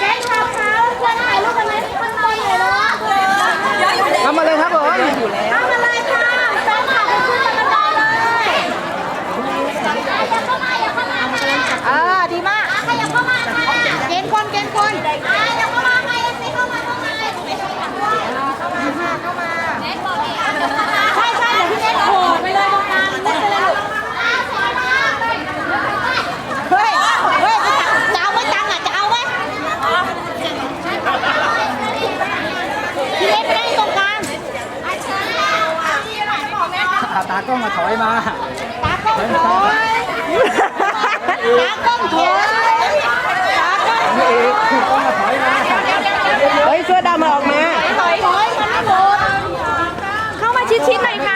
แก๊งขาวขาวๆควรถ่ายรูปกันไหมข้างบนเลยเนาะทำมาเลยครับผมเอามาเลยค่ะแฟนคลับไปขึ้นบันไดเลยอย่าเข้ามาอย่าเข้ามาค่ะอ่าดีมากขยับเข้ามาค่ะเกณฑ์คนเกณฑ์คน ตาตากล้องมาถอยมาตากล้องถอยตากล้องถอยตากล้องถอยกล้องมาถอยมาเฮ้ยเสื้อดำมาออกมาถอยถอยมันหมดเข้ามาชิดๆหน่อยค่ะ